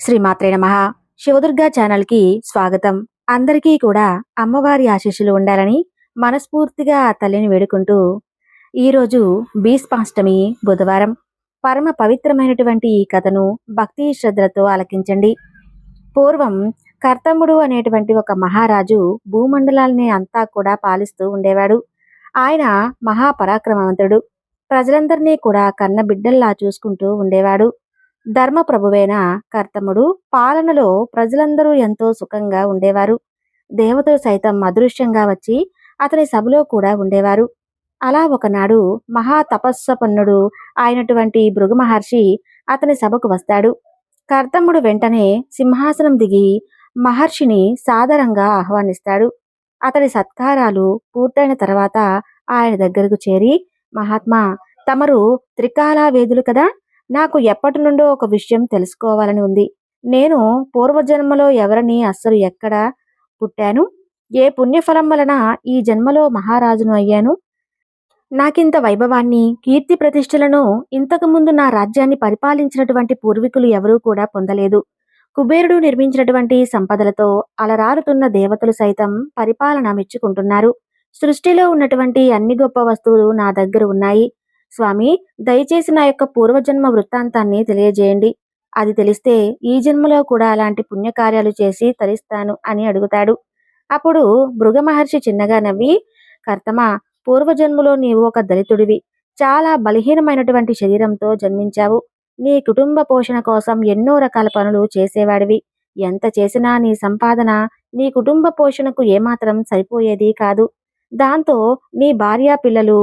శ్రీమాత్రే నమ. శివదుర్గా ఛానల్కి స్వాగతం. అందరికీ కూడా అమ్మవారి ఆశీస్సులు ఉండాలని మనస్ఫూర్తిగా తల్లిని వేడుకుంటూ ఈరోజు భీష్మాష్టమి బుధవారం. పరమ పవిత్రమైనటువంటి ఈ కథను భక్తి శ్రద్ధలతో ఆలకించండి. పూర్వం కర్తముడు అనేటువంటి ఒక మహారాజు భూమండలాల్ని అంతా కూడా పాలిస్తూ ఉండేవాడు. ఆయన మహాపరాక్రమవంతుడు. ప్రజలందరినీ కూడా కన్న బిడ్డల్లా చూసుకుంటూ ఉండేవాడు. ధర్మప్రభువైన కర్తముడు పాలనలో ప్రజలందరూ ఎంతో సుఖంగా ఉండేవారు. దేవతలు సైతం అదృశ్యంగా వచ్చి అతని సభలో కూడా ఉండేవారు. అలా ఒకనాడు మహా తపస్సపన్నుడు అయినటువంటి భృగు మహర్షి అతని సభకు వస్తాడు. కర్తముడు వెంటనే సింహాసనం దిగి మహర్షిని సాదరంగా ఆహ్వానిస్తాడు. అతడి సత్కారాలు పూర్తయిన తర్వాత ఆయన దగ్గరకు చేరి మహాత్మా తమరు త్రికాలా వేదులు కదా? నాకు ఎప్పటి నుండో ఒక విషయం తెలుసుకోవాలని ఉంది. నేను పూర్వజన్మలో ఎవరిని అస్సలు ఎక్కడ పుట్టాను? ఏ పుణ్యఫలం వలన ఈ జన్మలో మహారాజును అయ్యాను? నాకింత వైభవాన్ని కీర్తి ప్రతిష్టలను ఇంతకుముందు నా రాజ్యాన్ని పరిపాలించినటువంటి పూర్వీకులు ఎవరూ కూడా పొందలేదు. కుబేరుడు నిర్మించినటువంటి సంపదలతో అలరారుతున్న దేవతలు సైతం పరిపాలన మెచ్చుకుంటున్నారు. సృష్టిలో ఉన్నటువంటి అన్ని గొప్ప వస్తువులు నా దగ్గర ఉన్నాయి. స్వామి దయచేసి నా యొక్క పూర్వజన్మ వృత్తాంతాన్ని తెలియజేయండి. అది తెలిస్తే ఈ జన్మలో కూడా అలాంటి పుణ్యకార్యాలు చేసి తరిస్తాను అని అడుగుతాడు. అప్పుడు భృగ మహర్షి చిన్నగా నవ్వి కర్తమా పూర్వజన్మలో నీవు ఒక దళితుడివి. చాలా బలహీనమైనటువంటి శరీరంతో జన్మించావు. నీ కుటుంబ పోషణ కోసం ఎన్నో రకాల పనులు చేసేవాడివి. ఎంత చేసినా నీ సంపాదన నీ కుటుంబ పోషణకు ఏమాత్రం సరిపోయేది కాదు. దాంతో నీ భార్య పిల్లలు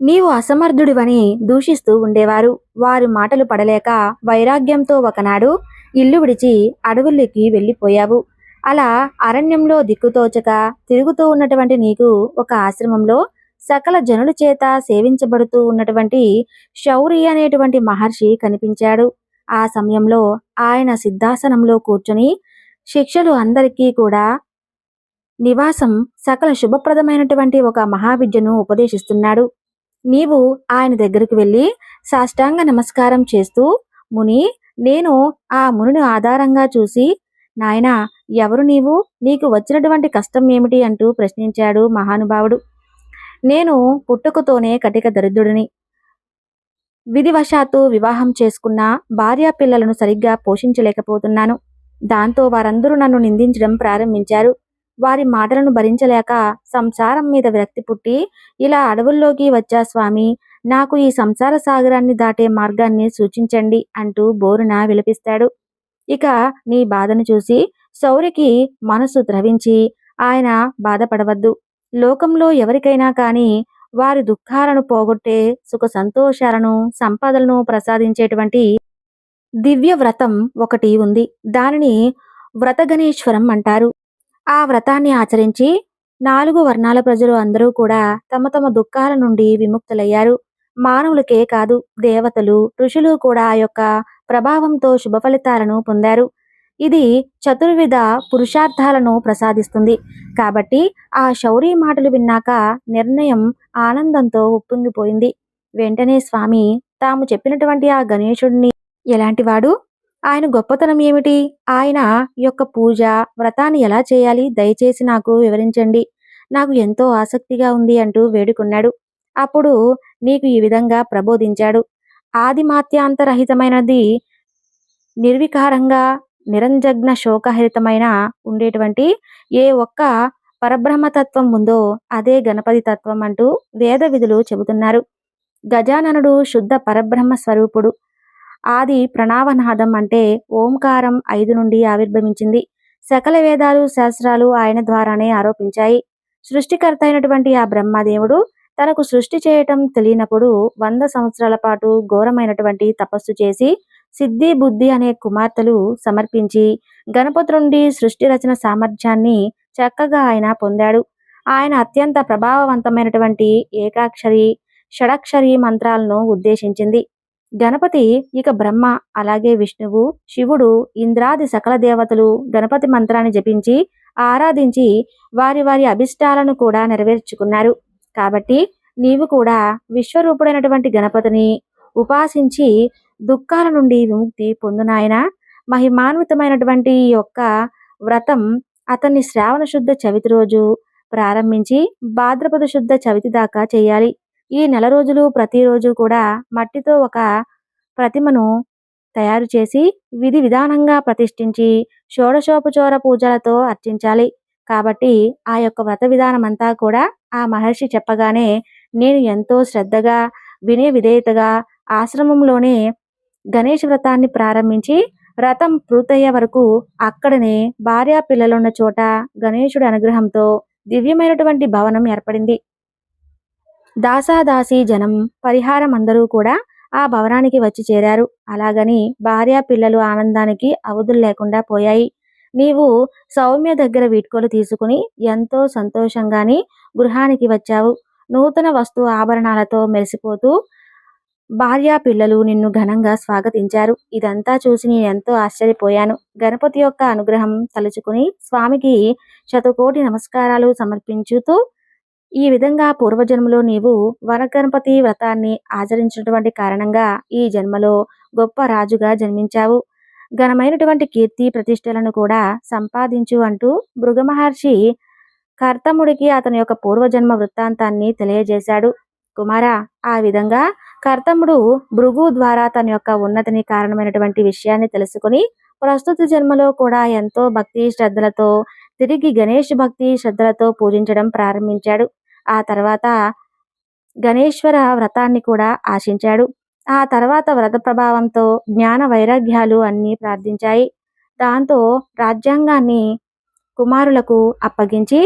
నీవు అసమర్థుడివని దూషిస్తూ ఉండేవారు. వారి మాటలు పడలేక వైరాగ్యంతో ఒకనాడు ఇల్లు విడిచి అడవుల్లోకి వెళ్ళిపోయావు. అలా అరణ్యంలో దిక్కుతోచక తిరుగుతూ ఉన్నటువంటి నీకు ఒక ఆశ్రమంలో సకల జనుల చేత సేవించబడుతూ ఉన్నటువంటి శౌరి అనేటువంటి మహర్షి కనిపించాడు. ఆ సమయంలో ఆయన సిద్ధాసనంలో కూర్చొని శిక్షలు అందరికీ కూడా నివాసం సకల శుభప్రదమైనటువంటి ఒక మహావిద్యను ఉపదేశిస్తున్నాడు. నీవు ఆయన దగ్గరికి వెళ్ళి సాష్టాంగ నమస్కారం చేస్తూ ముని నేను ఆ మునిని ఆధారంగా చూసి నాయనా ఎవరు నీవు? నీకు వచ్చినటువంటి కష్టం ఏమిటి? అంటూ ప్రశ్నించాడు మహానుభావుడు. నేను పుట్టుకతోనే కటిక దరిద్రుడిని. విధివశాత్తు వివాహం చేసుకున్న భార్యా పిల్లలను సరిగ్గా పోషించలేకపోతున్నాను. దాంతో వారందరూ నన్ను నిందించడం ప్రారంభించారు. వారి మాటలను భరించలేక సంసారం మీద విరక్తి పుట్టి ఇలా అడవుల్లోకి వచ్చా స్వామి నాకు ఈ సంసార సాగరాన్ని దాటే మార్గాన్ని సూచించండి అంటూ బోరున విలపిస్తాడు. ఇక నీ బాధను చూసి శౌరికి మనసు ద్రవించి ఆయన బాధపడవద్దు. లోకంలో ఎవరికైనా కానీ వారి దుఃఖాలను పోగొట్టే సుఖ సంతోషాలను సంపదలను ప్రసాదించేటువంటి దివ్య వ్రతం ఒకటి ఉంది. దానిని వ్రతగణేశ్వరం అంటారు. ఆ వ్రతాన్ని ఆచరించి నాలుగు వర్ణాల ప్రజలు అందరూ కూడా తమ తమ దుఃఖాల నుండి విముక్తులయ్యారు. మానవులకే కాదు దేవతలు ఋషులు కూడా ఆ యొక్క ప్రభావంతో శుభ ఫలితాలను పొందారు. ఇది చతుర్విధ పురుషార్థాలను ప్రసాదిస్తుంది. కాబట్టి ఆ శౌరీ మాటలు విన్నాక నిర్ణయం ఆనందంతో ఉప్పొంగిపోయింది. వెంటనే స్వామి తాము చెప్పినటువంటి ఆ గణేశుడిని ఎలాంటివాడు ఆయన గొప్పతనం ఏమిటి? ఆయన యొక్క పూజ వ్రతాన్ని ఎలా చేయాలి? దయచేసి నాకు వివరించండి. నాకు ఎంతో ఆసక్తిగా ఉంది అంటూ వేడుకున్నాడు. అప్పుడు నీకు ఈ విధంగా ప్రబోధించాడు. ఆదిమాత్యాంతరహితమైనది నిర్వికారంగా నిరంజగ్న శోకహరితమైన ఉండేటువంటి ఏ ఒక్క పరబ్రహ్మతత్వం ఉందో అదే గణపతి తత్వం అంటూ వేద విధులు చెబుతున్నారు. గజాననుడు శుద్ధ పరబ్రహ్మ స్వరూపుడు. ఆది ప్రణావనాదం అంటే ఓంకారం ఐదు నుండి ఆవిర్భవించింది. సకల వేదాలు శాస్త్రాలు ఆయన ద్వారానే ఆరోపించాయి. సృష్టికర్త అయినటువంటి ఆ బ్రహ్మదేవుడు తనకు సృష్టి చేయటం తెలియనప్పుడు వంద సంవత్సరాల పాటు ఘోరమైనటువంటి తపస్సు చేసి సిద్ధి బుద్ధి అనే కుమార్తెలు సమర్పించి గణపతి నుండి సృష్టి రచన సామర్థ్యాన్ని చక్కగా ఆయన పొందాడు. ఆయన అత్యంత ప్రభావవంతమైనటువంటి ఏకాక్షరి షడక్షరి మంత్రాలను ఉద్దేశించింది. గణపతి ఇక బ్రహ్మ అలాగే విష్ణువు శివుడు ఇంద్రాది సకల దేవతలు గణపతి మంత్రాన్ని జపించి ఆరాధించి వారి వారి అభిష్టాలను కూడా నెరవేర్చుకున్నారు. కాబట్టి నీవు కూడా విశ్వరూపుడైనటువంటి గణపతిని ఉపాసించి దుఃఖాల నుండి విముక్తి పొందునాయన. మహిమాన్వితమైనటువంటి ఈ యొక్క వ్రతం అతన్ని శ్రావణ శుద్ధ చవితి రోజు ప్రారంభించి భాద్రపద శుద్ధ చవితి దాకా చేయాలి. ఈ నెల రోజులు ప్రతిరోజు కూడా మట్టితో ఒక ప్రతిమను తయారు చేసి విధి విధానంగా ప్రతిష్ఠించి షోడశోపచోర పూజలతో అర్చించాలి. కాబట్టి ఆ యొక్క వ్రత విధానం అంతా కూడా ఆ మహర్షి చెప్పగానే నేను ఎంతో శ్రద్ధగా వినయ విధేయతగా ఆశ్రమంలోనే గణేష్ వ్రతాన్ని ప్రారంభించి వ్రతం పూర్తయ్యే వరకు అక్కడనే భార్య పిల్లలున్న చోట గణేశుడి అనుగ్రహంతో దివ్యమైనటువంటి భవనం ఏర్పడింది. దాసాదాసి జనం పరిహారం అందరూ కూడా ఆ భవనానికి వచ్చి చేరారు. అలాగని భార్య పిల్లలు ఆనందానికి అవధులు లేకుండా పోయాయి. నీవు సౌమ్య దగ్గర వీడ్కోలు తీసుకుని ఎంతో సంతోషంగాని గృహానికి వచ్చావు. నూతన వస్తు ఆభరణాలతో మెరిసిపోతూ భార్య పిల్లలు నిన్ను ఘనంగా స్వాగతించారు. ఇదంతా చూసి నేను ఎంతో ఆశ్చర్యపోయాను. గణపతి యొక్క అనుగ్రహం తలుచుకుని స్వామికి శతకోటి నమస్కారాలు సమర్పించుతూ ఈ విధంగా పూర్వజన్మలో నీవు వనగణపతి వ్రతాన్ని ఆచరించినటువంటి కారణంగా ఈ జన్మలో గొప్ప రాజుగా జన్మించావు. ఘనమైనటువంటి కీర్తి ప్రతిష్టలను కూడా సంపాదించు అంటూ మృగమహర్షి కర్తముడికి అతని యొక్క పూర్వజన్మ వృత్తాంతాన్ని తెలియజేశాడు. కుమార ఆ విధంగా కర్తముడు భృగు ద్వారా తన యొక్క ఉన్నతిని కారణమైనటువంటి విషయాన్ని తెలుసుకుని ప్రస్తుత జన్మలో కూడా ఎంతో భక్తి శ్రద్ధలతో తిరిగి గణేష్ భక్తి శ్రద్ధలతో పూజించడం ప్రారంభించాడు. ఆ తర్వాత గణేశ్వర వ్రతాన్ని కూడా ఆశించాడు. ఆ తర్వాత వ్రత ప్రభావంతో జ్ఞాన వైరాగ్యాలు అన్నీ ప్రార్థించాయి. దాంతో రాజ్యాంగాన్ని కుమారులకు అప్పగించి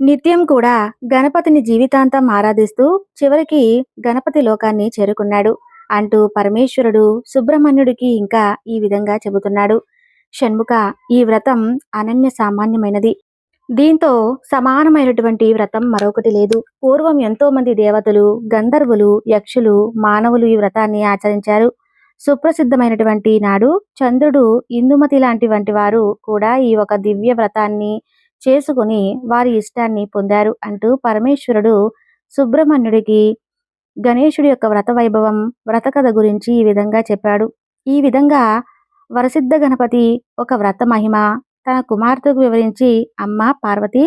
నిత్యం కూడా గణపతిని జీవితాంతం ఆరాధిస్తూ చివరికి గణపతి లోకాన్ని చేరుకున్నాడు. అంటూ పరమేశ్వరుడు సుబ్రహ్మణ్యుడికి ఇంకా ఈ విధంగా చెబుతున్నాడు. షణ్ముఖ ఈ వ్రతం అనన్య సామాన్యమైనది. దీంతో సమానమైనటువంటి వ్రతం మరొకటి లేదు. పూర్వం ఎంతో మంది దేవతలు గంధర్వులు యక్షులు మానవులు ఈ వ్రతాన్ని ఆచరించారు. సుప్రసిద్ధమైనటువంటి నాడు చంద్రుడు ఇందుమతి లాంటి వంటి వారు కూడా ఈ ఒక దివ్య వ్రతాన్ని చేసుకుని వారి ఇష్టాన్ని పొందారు అంటూ పరమేశ్వరుడు సుబ్రహ్మణ్యుడికి గణేశుడి యొక్క వ్రత వైభవం వ్రత కథ గురించి ఈ విధంగా చెప్పాడు. ఈ విధంగా వరసిద్ధ గణపతి ఒక వ్రత మహిమ తన కుమార్తెకు వివరించి అమ్మ పార్వతి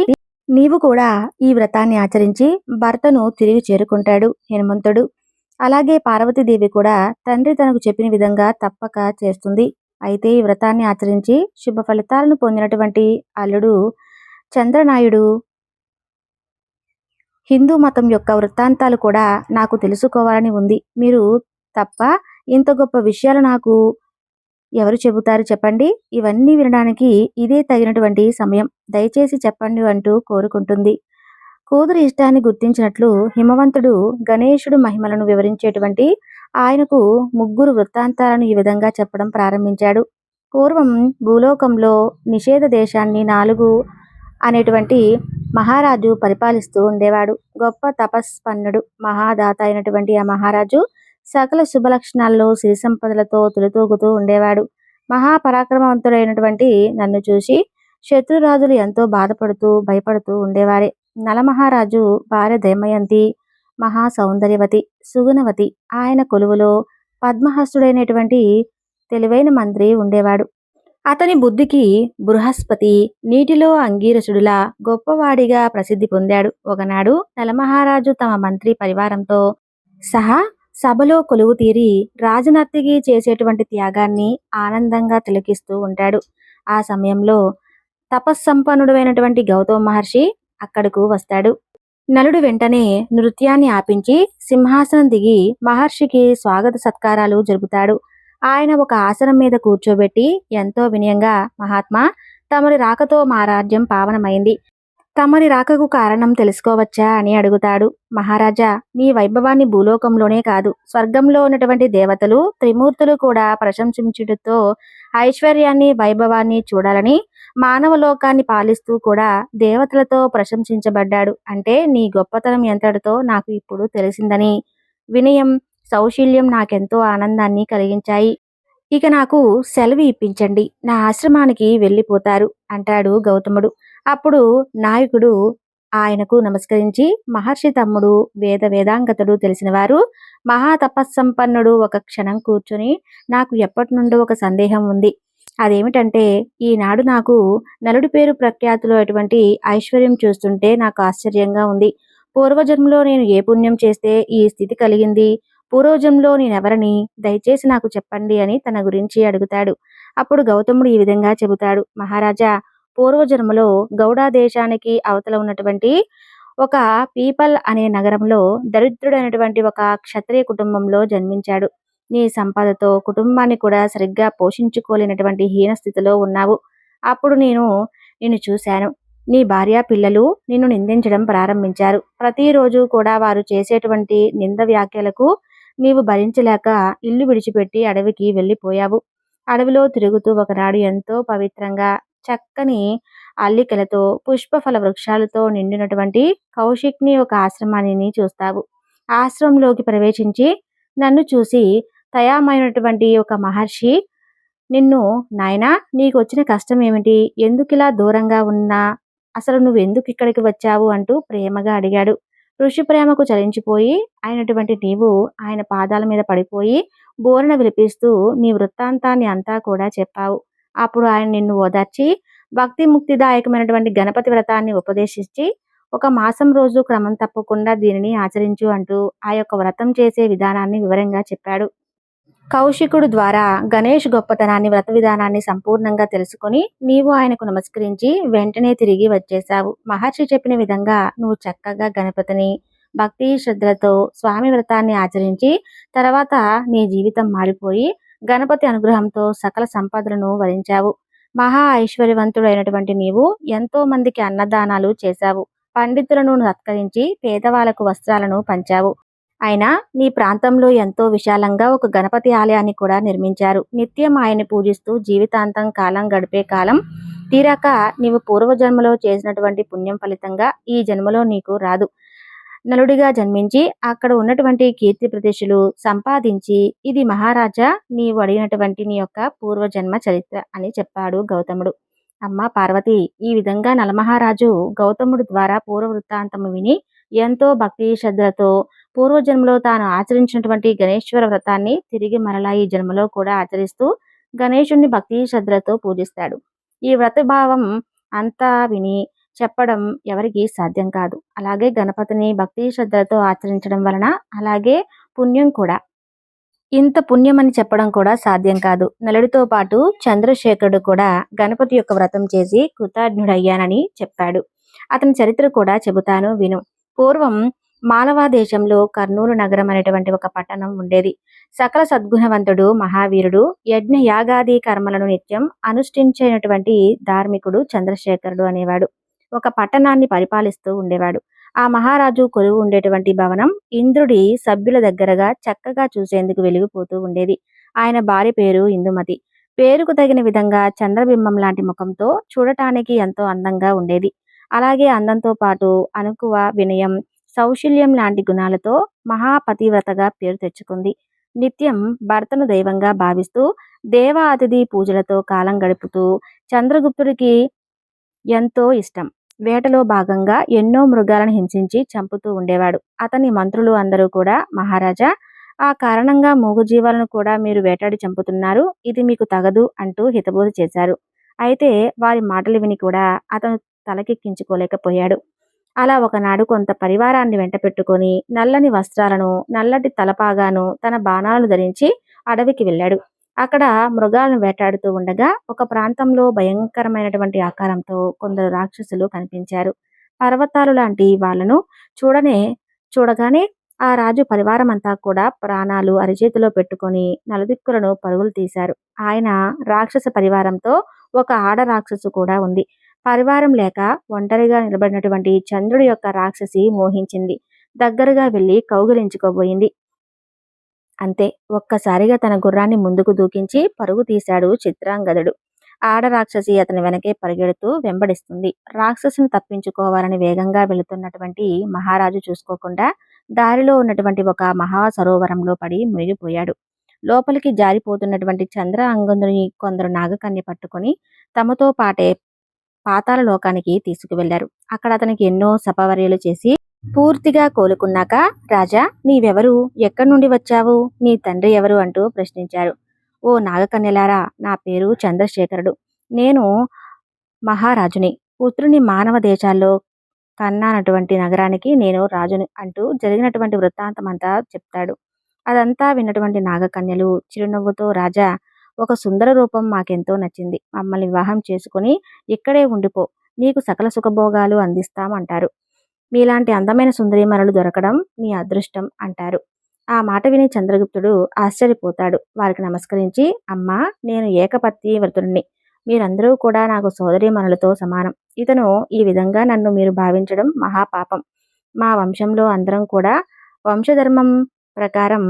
నీవు కూడా ఈ వ్రతాన్ని ఆచరించి భర్తను తిరిగి చేరుకుంటాడు హనుమంతుడు అలాగే పార్వతీదేవి కూడా తండ్రి తనకు చెప్పిన విధంగా తప్పక చేస్తుంది. అయితే ఈ వ్రతాన్ని ఆచరించి శుభ ఫలితాలను పొందినటువంటి అల్లుడు చంద్రనాయుడు. హిందూ మతం యొక్క వృత్తాంతాలు కూడా నాకు తెలుసుకోవాలని ఉంది. మీరు తప్ప ఇంత గొప్ప విషయాలు నాకు ఎవరు చెబుతారు చెప్పండి? ఇవన్నీ వినడానికి ఇదే తగినటువంటి సమయం. దయచేసి చెప్పండి అంటూ కోరుకుంటుంది. కూతురు ఇష్టాన్ని గుర్తించినట్లు హిమవంతుడు గణేశుడు మహిమలను వివరించేటువంటి ఆయనకు ముగ్గురు వృత్తాంతాలను ఈ విధంగా చెప్పడం ప్రారంభించాడు. పూర్వం భూలోకంలో నిషేధ దేశాన్ని నాలుగు అనేటువంటి మహారాజు పరిపాలిస్తూ ఉండేవాడు. గొప్ప తపస్పన్నుడు మహాదాత అయినటువంటి ఆ మహారాజు సకల శుభలక్షణాల్లో సిరి సంపదలతో తులితూగుతూ ఉండేవాడు. మహాపరాక్రమవంతుడైనటువంటి నన్ను చూసి శత్రురాజులు ఎంతో బాధపడుతూ భయపడుతూ ఉండేవారే. నలమహారాజు భార్య దయమయంతి మహా సౌందర్యవతి సుగుణవతి ఆయన కొలువులో పద్మహస్తుడైనటువంటి తెలివైన మంత్రి ఉండేవాడు. అతని బుద్ధికి బృహస్పతి నీటిలో అంగీరసుడిలా గొప్పవాడిగా ప్రసిద్ధి పొందాడు. ఒకనాడు నలమహారాజు తమ మంత్రి పరివారంతో సహా సభలో కొలువు తీరి రాజనర్తికి చేసేటువంటి త్యాగాన్ని ఆనందంగా తిలకిస్తూ ఉంటాడు. ఆ సమయంలో తపస్సంపన్నుడైనటువంటి గౌతమ మహర్షి అక్కడకు వస్తాడు. నలుడు వెంటనే నృత్యాన్ని ఆపించి సింహాసనం దిగి మహర్షికి స్వాగత సత్కారాలు జరుపుతాడు. ఆయన ఒక ఆసనం మీద కూర్చోబెట్టి ఎంతో వినయంగా మహాత్మా తమరి రాకతో మా రాజ్యం పావనమైంది. తమరి రాకకు కారణం తెలుసుకోవచ్చా అని అడుగుతాడు. మహారాజా మీ వైభవాన్ని భూలోకంలోనే కాదు స్వర్గంలో ఉన్నటువంటి దేవతలు త్రిమూర్తులు కూడా ప్రశంసించుటతో ఐశ్వర్యాన్ని వైభవాన్ని చూడాలని మానవ లోకాన్ని పాలిస్తూ కూడా దేవతలతో ప్రశంసించబడ్డాడు. అంటే నీ గొప్పతనం ఎంతటితో నాకు ఇప్పుడు తెలిసిందని. వినయం సౌశీల్యం నాకెంతో ఆనందాన్ని కలిగించాయి. ఇక నాకు సెలవు ఇప్పించండి నా ఆశ్రమానికి వెళ్ళిపోతారు అంటాడు గౌతముడు. అప్పుడు నాయకుడు ఆయనకు నమస్కరించి మహర్షి తమ్ముడు వేద వేదాంగతుడు తెలిసినవారు మహాతపస్సంపన్నుడు ఒక క్షణం కూర్చొని నాకు ఎప్పటి నుండో ఒక సందేహం ఉంది. అదేమిటంటే ఈనాడు నాకు నలుడి పేరు ప్రఖ్యాతులు అటువంటి ఐశ్వర్యం చూస్తుంటే నాకు ఆశ్చర్యంగా ఉంది. పూర్వజన్మలో నేను ఏ పుణ్యం చేస్తే ఈ స్థితి కలిగింది? పూర్వజంలో నేనెవరని? దయచేసి నాకు చెప్పండి అని తన గురించి అడుగుతాడు. అప్పుడు గౌతముడు ఈ విధంగా చెబుతాడు. మహారాజా పూర్వజన్మలో గౌడ దేశానికి అవతల ఉన్నటువంటి ఒక పీపల్ అనే నగరంలో దరిద్రుడైనటువంటి ఒక క్షత్రియ కుటుంబంలో జన్మించాడు. నీ సంపదతో కుటుంబాన్ని కూడా సరిగ్గా పోషించుకోలేనటువంటి హీన స్థితిలో ఉన్నావు. అప్పుడు నేను నిన్ను చూశాను. నీ భార్య పిల్లలు నిన్ను నిందించడం ప్రారంభించారు. ప్రతిరోజు కూడా వారు చేసేటువంటి నింద వ్యాఖ్యలకు నీవు భరించలేక ఇల్లు విడిచిపెట్టి అడవికి వెళ్ళిపోయావు. అడవిలో తిరుగుతూ ఒకనాడు ఎంతో పవిత్రంగా చక్కని అల్లికలతో పుష్పఫల వృక్షాలతో నిండినటువంటి కౌశిక్ని ఒక ఆశ్రమాన్ని చూస్తావు. ఆశ్రమంలోకి ప్రవేశించి నన్ను చూసి తయామైనటువంటి ఒక మహర్షి నిన్ను నాయనా నీకు వచ్చిన కష్టం ఏమిటి ఎందుకు ఇలా దూరంగా ఉన్నా? అసలు నువ్వు ఎందుకు ఇక్కడికి వచ్చావు? అంటూ ప్రేమగా అడిగాడు. ఋషి ప్రేమకు చలించిపోయి అయినటువంటి నీవు ఆయన పాదాల మీద పడిపోయి బోరణ విలిపిస్తూ నీ వృత్తాంతాన్ని అంతా కూడా చెప్పావు. అప్పుడు ఆయన నిన్ను ఓదార్చి భక్తి ముక్తిదాయకమైనటువంటి గణపతి వ్రతాన్ని ఉపదేశించి ఒక మాసం రోజు క్రమం తప్పకుండా దీనిని ఆచరించు అంటూ ఆ యొక్క వ్రతం చేసే విధానాన్ని వివరంగా చెప్పాడు. కౌశికుడు ద్వారా గణేష్ గొప్పతనాన్ని వ్రత విధానాన్ని సంపూర్ణంగా తెలుసుకొని నీవు ఆయనకు నమస్కరించి వెంటనే తిరిగి వచ్చేశావు. మహర్షి చెప్పిన విధంగా నువ్వు చక్కగా గణపతిని భక్తి శ్రద్ధలతో స్వామి వ్రతాన్ని ఆచరించి తర్వాత నీ జీవితం మారిపోయి గణపతి అనుగ్రహంతో సకల సంపదలను వరించావు. మహా ఐశ్వర్యవంతుడైనటువంటి నీవు ఎంతో మందికి అన్నదానాలు చేశావు. పండితులను సత్కరించి పేదవాళ్ళకు వస్త్రాలను పంచావు. అయినా నీ ప్రాంతంలో ఎంతో విశాలంగా ఒక గణపతి ఆలయాన్ని కూడా నిర్మించారు. నిత్యం ఆయన్ని పూజిస్తూ జీవితాంతం కాలం గడిపే కాలం తీరాక నీవు పూర్వజన్మలో చేసినటువంటి పుణ్యం ఫలితంగా ఈ జన్మలో నీకు రాదు. నలుడిగా జన్మించి అక్కడ ఉన్నటువంటి కీర్తి ప్రతిష్ఠలు సంపాదించి ఇది మహారాజా నీవు అడిగినటువంటి నీ యొక్క పూర్వజన్మ చరిత్ర అని చెప్పాడు గౌతముడు. అమ్మ పార్వతి ఈ విధంగా నలమహారాజు గౌతముడు ద్వారా పూర్వ వృత్తాంతము విని ఎంతో భక్తి శ్రద్ధలతో పూర్వజన్మలో తాను ఆచరించినటువంటి గణేశ్వర వ్రతాన్ని తిరిగి మరలా ఈ జన్మలో కూడా ఆచరిస్తూ గణేశుణ్ణి భక్తి శ్రద్ధలతో పూజిస్తాడు. ఈ వ్రతభావం అంతా విని చెప్పడం ఎవరికి సాధ్యం కాదు. అలాగే గణపతిని భక్తి శ్రద్ధలతో ఆచరించడం వలన అలాగే పుణ్యం కూడా. ఇంత పుణ్యమని చెప్పడం కూడా సాధ్యం కాదు. నలుడితో పాటు చంద్రశేఖరుడు కూడా గణపతి యొక్క వ్రతం చేసి కృతజ్ఞుడయ్యానని చెప్పాడు. అతని చరిత్ర కూడా చెబుతాను విను. పూర్వం మాలవా దేశంలో కర్నూలు నగరం అనేటువంటి ఒక పట్టణం ఉండేది. సకల సద్గుణవంతుడు మహావీరుడు యజ్ఞ యాగాది కర్మలను నిత్యం అనుష్ఠించేటువంటి ధార్మికుడు చంద్రశేఖరుడు అనేవాడు. ఒక పట్టణాన్ని పరిపాలిస్తూ ఉండేవాడు. ఆ మహారాజు కొలువు ఉండేటువంటి భవనం ఇంద్రుడి సభ్యుల దగ్గరగా చక్కగా చూసేందుకు వెలిగిపోతూ ఉండేది. ఆయన భార్య పేరు ఇందుమతి. పేరుకు తగిన విధంగా చంద్రబింబం లాంటి ముఖంతో చూడటానికి ఎంతో అందంగా ఉండేది. అలాగే అందంతో పాటు అనుకువ వినయం సౌశల్యం లాంటి గుణాలతో మహాపతివ్రతగా పేరు తెచ్చుకుంది. నిత్యం భర్తను దైవంగా భావిస్తూ దేవ అతిథి పూజలతో కాలం గడుపుతూ చంద్రగుప్తుడికి ఎంతో ఇష్టం. వేటలో భాగంగా ఎన్నో మృగాలను హింసించి చంపుతూ ఉండేవాడు. అతని మంత్రులు అందరూ కూడా మహారాజా ఆ కారణంగా మూగజీవాలను కూడా మీరు వేటాడి చంపుతున్నారు. ఇది మీకు తగదు అంటూ హితబోధ చేశారు. అయితే వారి మాటలు విని కూడా అతను తలకెక్కించుకోలేకపోయాడు. అలా ఒకనాడు కొంత పరివారాన్ని వెంట పెట్టుకొని నల్లని వస్త్రాలను నల్లటి తలపాగాను తన బాణాలను ధరించి అడవికి వెళ్ళాడు. అక్కడ మృగాలను వేటాడుతూ ఉండగా ఒక ప్రాంతంలో భయంకరమైనటువంటి ఆకారంతో కొందరు రాక్షసులు కనిపించారు. పర్వతాలు లాంటి వాళ్ళను చూడనే చూడగానే ఆ రాజు పరివారం అంతా కూడా ప్రాణాలు అరిచేతిలో పెట్టుకొని నలుదిక్కులను పరుగులు తీశారు. ఆయన రాక్షస పరివారంతో ఒక ఆడ రాక్షసు కూడా ఉంది. పరివారం లేక ఒంటరిగా నిలబడినటువంటి చంద్రుడి యొక్క రాక్షసి మోహించింది. దగ్గరగా వెళ్ళి కౌగిలించుకోబోయింది. అంతే. ఒక్కసారిగా తన గుర్రాన్ని ముందుకు దూకించి పరుగు తీశాడు చిత్రాంగదుడు. ఆడ రాక్షసి అతని వెనకే పరిగెడుతూ వెంబడిస్తుంది. రాక్షసును తప్పించుకోవాలని వేగంగా వెళుతున్నటువంటి మహారాజు చూసుకోకుండా దారిలో ఉన్నటువంటి ఒక మహా సరోవరంలో పడి మునిగిపోయాడు. లోపలికి జారిపోతున్నటువంటి చంద్ర అంగందుని కొందరు నాగకన్య పట్టుకొని తమతో పాటే పాతాల లోకానికి తీసుకువెళ్ళారు అక్కడ అతనికి ఎన్నో సపవర్యలు చేసి పూర్తిగా కోలుకున్నాక రాజా నీవెవరు? ఎక్కడి నుండి వచ్చావు? నీ తండ్రి ఎవరు? అంటూ ప్రశ్నించారు. ఓ నాగకన్యలారా నా పేరు చంద్రశేఖరుడు. నేను మహారాజుని. పుత్రుని మానవ దేశాల్లో కన్నానటువంటి నగరానికి నేను రాజుని అంటూ జరిగినటువంటి వృత్తాంతం అంతా చెప్తాడు. అదంతా విన్నటువంటి నాగకన్యలు చిరునవ్వుతో రాజా ఒక సుందర రూపం మాకెంతో నచ్చింది. మమ్మల్ని వివాహం చేసుకుని ఇక్కడే ఉండిపో. నీకు సకల సుఖభోగాలు అందిస్తామంటారు. మీలాంటి అందమైన సుందరీమణులు దొరకడం మీ అదృష్టం అంటారు. ఆ మాట విని చంద్రగుప్తుడు ఆశ్చర్యపోతాడు. వారికి నమస్కరించి అమ్మా నేను ఏకపత్ని వ్రతుడిని. మీరందరూ కూడా నాకు సోదరీమణులతో సమానం. ఇతను ఈ విధంగా నన్ను మీరు భావించడం మహాపాపం. మా వంశంలో అందరం కూడా వంశధర్మం ప్రకారం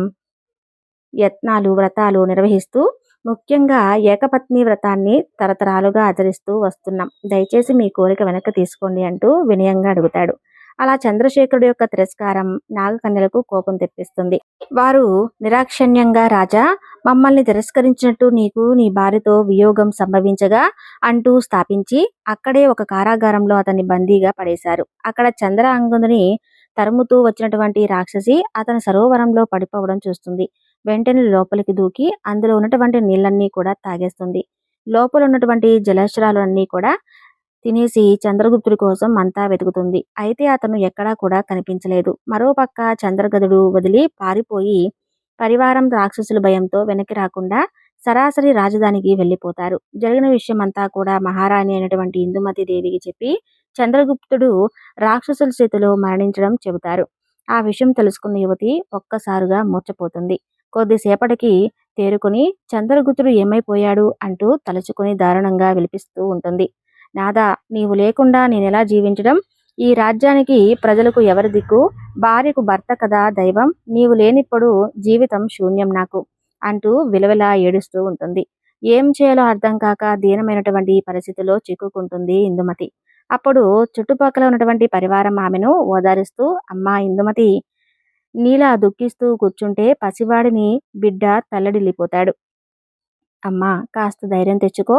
యత్నాలు వ్రతాలు నిర్వహిస్తూ ముఖ్యంగా ఏకపత్ని వ్రతాన్ని తరతరాలుగా ఆచరిస్తూ వస్తున్నాం. దయచేసి మీ కోరిక వెనక్కి తీసుకోండి అంటూ వినయంగా అడుగుతాడు. అలా చంద్రశేఖరుడు యొక్క తిరస్కారం నాగకన్యలకు కోపం తెప్పిస్తుంది. వారు నిరాక్షణ్యంగా రాజా మమ్మల్ని తిరస్కరించినట్టు నీకు నీ భార్యతో వియోగం సంభవించగా అంటూ స్థాపించి అక్కడే ఒక కారాగారంలో అతన్ని బందీగా పడేశారు. అక్కడ చంద్ర అంగుని తరుముతూ వచ్చినటువంటి రాక్షసి అతని సరోవరంలో పడిపోవడం చూస్తుంది. వెంటనే లోపలికి దూకి అందులో ఉన్నటువంటి నీళ్ళన్నీ కూడా తాగేస్తుంది. లోపల ఉన్నటువంటి జలాశయాలు కూడా తినేసి చంద్రగుప్తుడి కోసం అంతా వెతుకుతుంది. అయితే అతను ఎక్కడా కూడా కనిపించలేదు. మరోపక్క చంద్రగదుడు వదిలి పారిపోయి పరివారం రాక్షసుల భయంతో వెనక్కి రాకుండా సరాసరి రాజధానికి వెళ్ళిపోతారు. జరిగిన విషయం అంతా కూడా మహారాణి అయినటువంటి ఇందుమతి దేవికి చెప్పి చంద్రగుప్తుడు రాక్షసుల చేతిలో మరణించడం చెబుతారు. ఆ విషయం తెలుసుకున్న యువతి ఒక్కసారిగా మూర్చపోతుంది కొద్దిసేపటికి తేరుకుని చంద్రగుప్తుడు ఏమైపోయాడు? అంటూ తలుచుకుని దారుణంగా విలిపిస్తూ ఉంటుంది. నాదా నీవు లేకుండా నేనెలా జీవించడం? ఈ రాజ్యానికి ప్రజలకు ఎవరి దిక్కు? భార్యకు భర్త కదా దైవం నీవు లేనిప్పుడు జీవితం శూన్యం నాకు అంటూ విలవిలా ఏడుస్తూ ఉంటుంది. ఏం చేయాలో అర్థం కాక దీనమైనటువంటి పరిస్థితిలో చిక్కుకుంటుంది ఇందుమతి. అప్పుడు చుట్టుపక్కల ఉన్నటువంటి పరివారం ఆమెను ఓదారిస్తూ అమ్మా ఇందుమతి నీలా దుఃఖిస్తూ కూర్చుంటే పసివాడిని బిడ్డ తల్లడిల్లిపోతాడు. అమ్మా కాస్త ధైర్యం తెచ్చుకో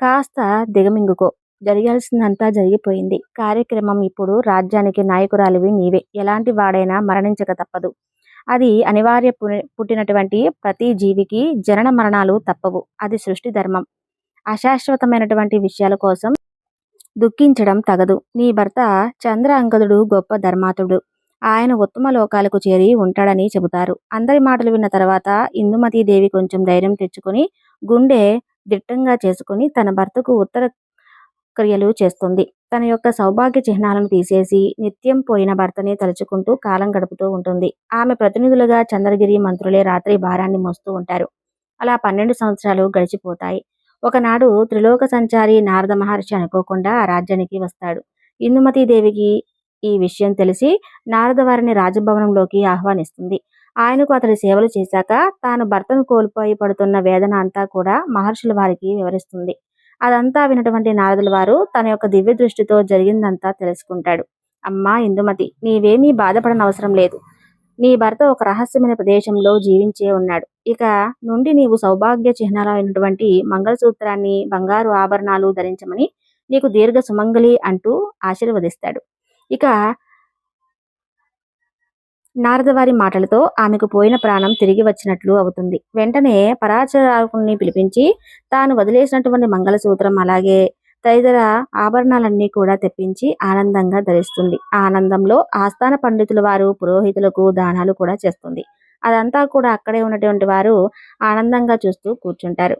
కాస్త దిగమింగుకో. జరగాల్సిందంతా జరిగిపోయింది. కార్యక్రమం ఇప్పుడు రాజ్యానికి నాయకురాలివి నీవే. ఎలాంటి వాడైనా మరణించక తప్పదు. అది అనివార్య పుట్టినటువంటి ప్రతి జీవికి జనన మరణాలు తప్పవు. అది సృష్టి ధర్మం. అశాశ్వతమైనటువంటి విషయాల కోసం దుఃఖించడం తగదు. నీ భర్త చంద్ర అంగదుడు గొప్ప ధర్మాతుడు. ఆయన ఉత్తమ లోకాలకు చేరి ఉంటాడని చెబుతారు. అందరి మాటలు విన్న తర్వాత దేవి కొంచెం ధైర్యం తెచ్చుకొని గుండె దిట్టంగా చేసుకుని తన భర్తకు ఉత్తర క్రియలు చేస్తుంది. తన యొక్క సౌభాగ్య చిహ్నాలను తీసేసి నిత్యం పోయిన భర్తని తలుచుకుంటూ కాలం గడుపుతూ ఉంటుంది. ఆమె ప్రతినిధులుగా చంద్రగిరి మంత్రులే రాత్రి భారాన్ని మోస్తూ ఉంటారు. అలా పన్నెండు సంవత్సరాలు గడిచిపోతాయి. ఒకనాడు త్రిలోక సంచారి నారద మహర్షి అనుకోకుండా ఆ రాజ్యానికి వస్తాడు. దేవికి ఈ విషయం తెలిసి నారద వారిని రాజభవనంలోకి ఆహ్వానిస్తుంది. ఆయనకు అతడి సేవలు చేశాక తాను భర్తను కోల్పోయి పడుతున్న వేదన అంతా కూడా మహర్షుల వారికి వివరిస్తుంది. అదంతా వినటువంటి నారదుల వారు తన యొక్క దివ్య దృష్టితో జరిగిందంతా తెలుసుకుంటాడు. అమ్మా ఇందుమతి నీవేమీ బాధపడనవసరం లేదు. నీ భర్త ఒక రహస్యమైన ప్రదేశంలో జీవించే ఉన్నాడు. ఇక నుండి నీవు సౌభాగ్య చిహ్నాలైనటువంటి మంగళసూత్రాన్ని బంగారు ఆభరణాలు ధరించమని నీకు దీర్ఘ సుమంగళి అంటూ ఆశీర్వదిస్తాడు. ఇక నారదవారి మాటలతో ఆమెకు పోయిన ప్రాణం తిరిగి వచ్చినట్లు అవుతుంది. వెంటనే పరాచరాకుని పిలిపించి తాను వదిలేసినటువంటి మంగళసూత్రం అలాగే తదితర ఆభరణాలన్నీ కూడా తెప్పించి ఆనందంగా ధరిస్తుంది. ఆనందంలో ఆస్థాన పండితుల వారు పురోహితులకు దానాలు కూడా చేస్తుంది. అదంతా కూడా అక్కడే ఉన్నటువంటి వారు ఆనందంగా చూస్తూ కూర్చుంటారు.